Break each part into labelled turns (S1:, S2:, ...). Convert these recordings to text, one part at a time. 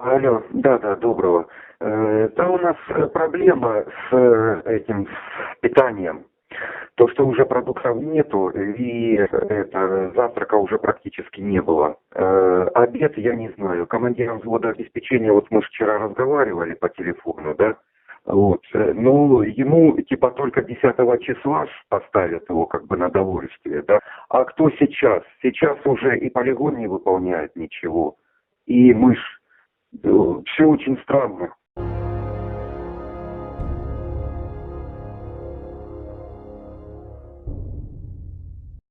S1: Алло, да-да, доброго. Э, Да, у нас э, проблема с э, этим с питанием. То, что уже продуктов нету, и это, завтрака уже практически не было. Э, Обед, я не знаю. Командиром взвода обеспечения, вот мы вчера разговаривали по телефону, да? Вот. э, Ну, ему типа только 10 числа поставят его как бы на довольствие, да? А кто сейчас? Сейчас уже и полигон не выполняет ничего. И мы ж все очень странно.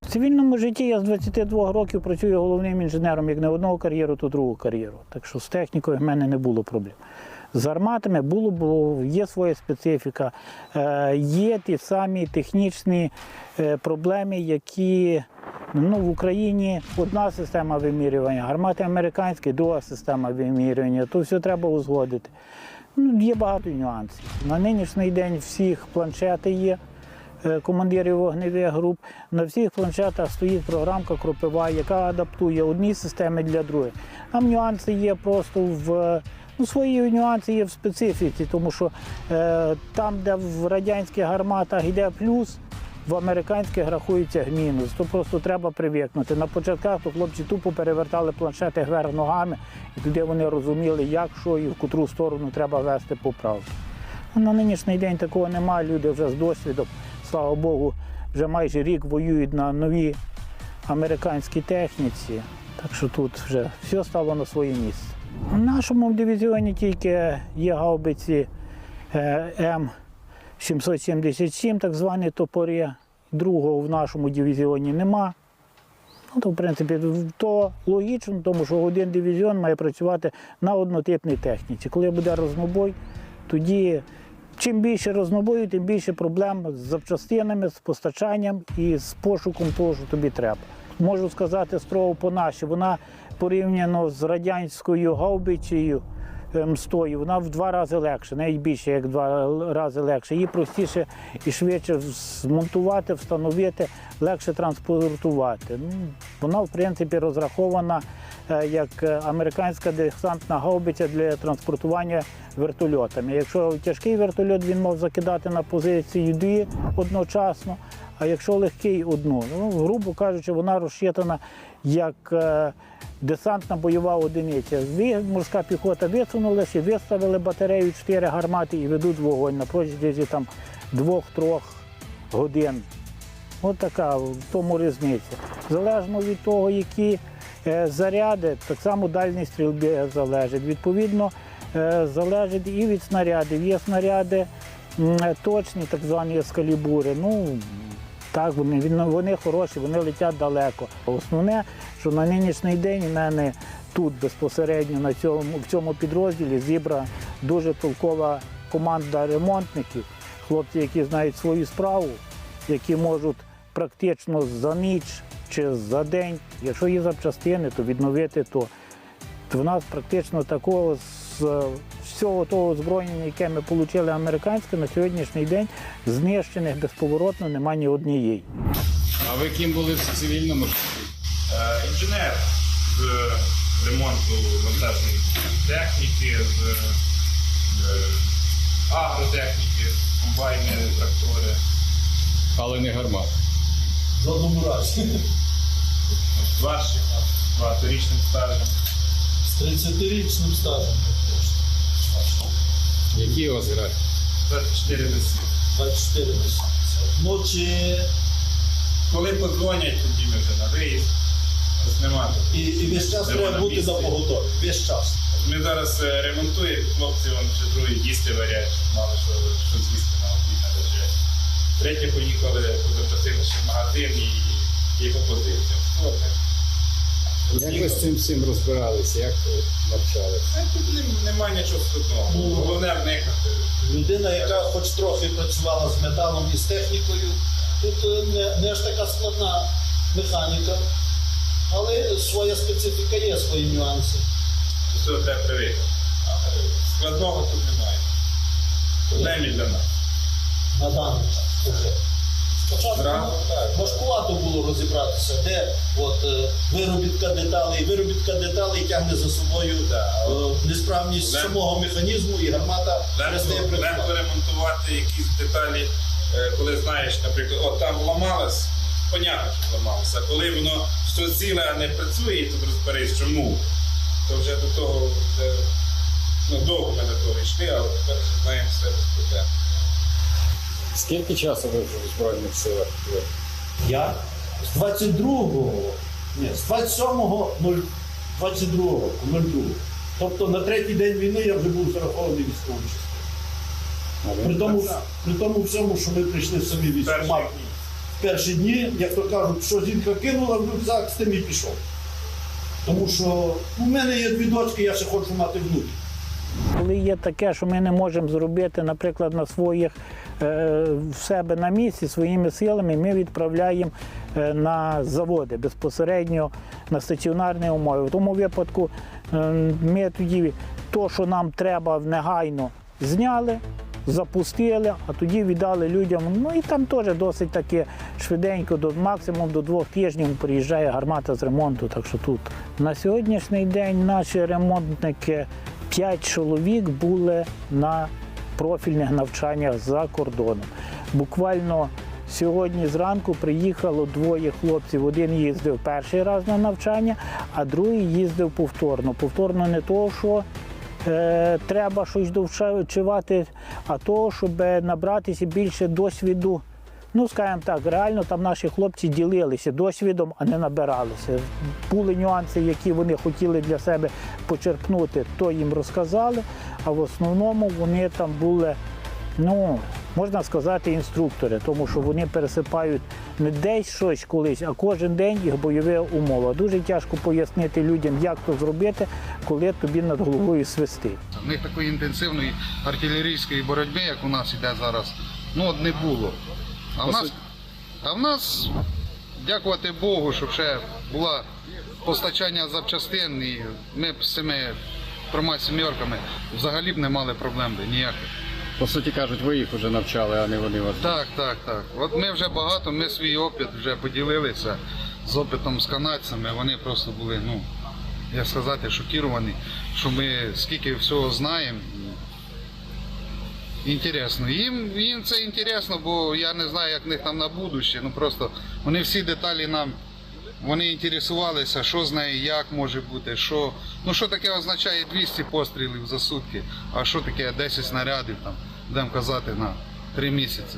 S2: В цивільному житті я з 22 років працюю головним інженером як не одного кар'єру, то другу кар'єру. Так що з технікою в мене не було проблем. З арматами було, бо є своя специфіка, е, є ті самі технічні е, проблеми, які ну, в Україні одна система вимірювання, гармати американські, друга система вимірювання, то все треба узгодити. Ну, є багато нюансів. На нинішній день всіх планшети є е, командирів вогневих груп. На всіх планшетах стоїть програмка кропива, яка адаптує одні системи для других. Там нюанси є просто в ну, свої нюанси є в специфіці, тому що е, там, де в радянських гарматах йде плюс. В американських рахується мінус, то просто треба привикнути. На початках то хлопці тупо перевертали планшети вверх ногами, і тоді вони розуміли, як, що і в котру сторону треба вести поправки. Ну, На нинішній день такого немає. Люди вже з досвідом, слава Богу, вже майже рік воюють на новій американській техніці. Так що тут вже все стало на своє місце. В нашому дивізіоні тільки є гаубиці е, М777, так звані топори. Другого в нашому дивізіоні нема. Ну, то, в принципі, то логічно, тому що один дивізіон має працювати на однотипній техніці. Коли буде рознобой, тоді чим більше рознобою, тим більше проблем з запчастинами, з постачанням і з пошуком того, що тобі треба. Можу сказати строго по нашій, вона порівняно з радянською гаубичею М100, вона в два рази легше, навіть більше, як два рази легше. Її простіше і швидше змонтувати, встановити, легше транспортувати. Ну, вона, в принципі, розрахована е, як е, американська десантна гаубиця для транспортування вертольотами. Якщо тяжкий вертольот, він мав закидати на позиції дві одночасно, а якщо легкий одну. Ну, грубо кажучи, вона розчитана як е, десантна бойова одиниця. Морська піхота висунулася, виставили батарею 4 гармати і ведуть вогонь на протязі там двох-трьох годин. От така в тому різниця. Залежно від того, які е, заряди, так само дальність стрільби залежить. Відповідно, е, залежить і від снарядів. Є снаряди точні, так звані ескалібури. Ну, так, вони, вони хороші, вони летять далеко. Основне, що на нинішній день у мене тут безпосередньо на цьому, в цьому підрозділі зібрана дуже толкова команда ремонтників, хлопці, які знають свою справу, які можуть практично за ніч чи за день, якщо є запчастини, то відновити. То в нас практично такого з всього того озброєння, яке ми отримали американське, на сьогоднішній день знищених безповоротно немає ні однієї.
S3: А ви ким були в цивільному житті?
S4: Е, інженер з ремонту вантажної техніки, з е, агротехніки, комбайни, трактори.
S3: Але не гармат.
S5: В жодному разі.
S4: З багаторічним стажем.
S5: З 30-річним стажем.
S3: Які у вас графіки?
S4: 24 весни.
S5: 24 місяці. Ну чи
S4: Коли подзвонять, тоді ми вже на виїзд. Тут.
S5: і, і весь час треба
S4: вона
S5: бути
S4: місце?
S5: на поготові. Весь час.
S4: Ми зараз е, ремонтуємо, хлопці вон вже другий їсти варять, мало що, що з'їсти на обід на вечерю. Третє поїхали, запросили ще в магазин і, і по позиціям.
S3: Як ви з цим всім розбиралися? Як ви навчалися?
S4: Це тут нем- немає нічого складного.
S5: Ну,
S4: Головне вникати.
S5: Людина, яка хоч трохи працювала з металом і з технікою, тут е, не, не аж така складна механіка, але своя специфіка є, свої нюанси.
S4: До цього треба. Складного тут немає. Принаймні для нас.
S5: На даний час. Спочатку важкувато було розібратися, де от, е, виробітка деталей. Виробітка деталей тягне за собою е, несправність
S4: Легко.
S5: самого механізму і гармата перестає
S4: Легко,
S5: працювати.
S4: ремонтувати якісь деталі, е, коли знаєш, наприклад, от там ламалось, понятно, що ламалося. А коли воно все ціле, а не працює, і тут розберись, чому, то вже до того вже, ну, довго ми до того йшли, але тепер вже знаємо все проблем.
S3: Скільки часу ви вже в Збройних силах?
S5: Я з 22-го, ні, з 27-го 22 року, 02. Тобто на третій день війни я вже був зарахований військовим частиною. При тому, при тому всьому, що ми прийшли самі військомат в перші дні, як то кажуть, що жінка кинула в рюкзак, з тим і пішов. Тому що у мене є дві дочки, я ще хочу мати внуків.
S2: Коли є таке, що ми не можемо зробити, наприклад, на своїх е, в себе на місці своїми силами, ми відправляємо е, на заводи безпосередньо на стаціонарні умови. В тому випадку е, ми тоді то, що нам треба негайно зняли. Запустили, а тоді віддали людям. Ну і там теж досить таки швиденько, до максимум до двох тижнів приїжджає гармата з ремонту. Так що тут на сьогоднішній день наші ремонтники П'ять чоловік були на профільних навчаннях за кордоном. Буквально сьогодні зранку приїхало двоє хлопців. Один їздив перший раз на навчання, а другий їздив повторно. Повторно не того, що е, треба щось довчувати, а того, щоб набратися більше досвіду. Ну, скажімо так, реально там наші хлопці ділилися досвідом, а не набиралися. Були нюанси, які вони хотіли для себе почерпнути, то їм розказали, а в основному вони там були, ну, можна сказати, інструктори, тому що вони пересипають не десь щось колись, а кожен день їх бойові умови. Дуже тяжко пояснити людям, як то зробити, коли тобі над головою свистить.
S6: У них такої інтенсивної артилерійської боротьби, як у нас іде зараз, ну от не було. А в нас, а в нас, дякувати Богу, щоб ще було постачання запчастин, і ми з цими трьома сімерками взагалі б не мали проблем ніяких.
S3: По суті кажуть, ви їх вже навчали, а не вони вас.
S6: Так, так, так. От ми вже багато, ми свій опит вже поділилися з опитом з канадцями. Вони просто були, ну, як сказати, шокіровані, що ми скільки всього знаємо. Інтересно. Їм, їм це інтересно, бо я не знаю, як в них там на будуще. Ну просто вони всі деталі нам вони інтересувалися, що з нею, як може бути, що, ну що таке означає 200 пострілів за сутки, а що таке 10 снарядів, там, будемо казати, на 3 місяці.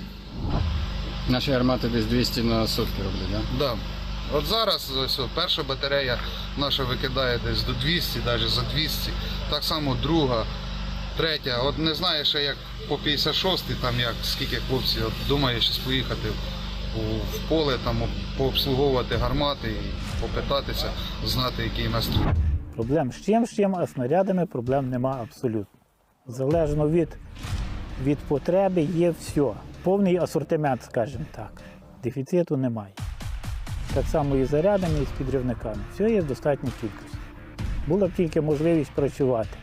S3: Наші гармати десь 200 на сутки роблять, так?
S6: Да. От зараз ось, перша батарея наша викидає десь до 200, навіть за 200. Так само друга, третя. От не знаю ще як по 56 там як скільки хлопців от, думає щось поїхати в поле, там пообслуговувати гармати і попитатися, знати, який настрій.
S2: Проблем з чим, з чим, а снарядами проблем нема абсолютно. Залежно від, від потреби є все. Повний асортимент, скажімо так. Дефіциту немає. Так само і з зарядами, і з підривниками. Все є в достатній кількості. Була б тільки можливість працювати.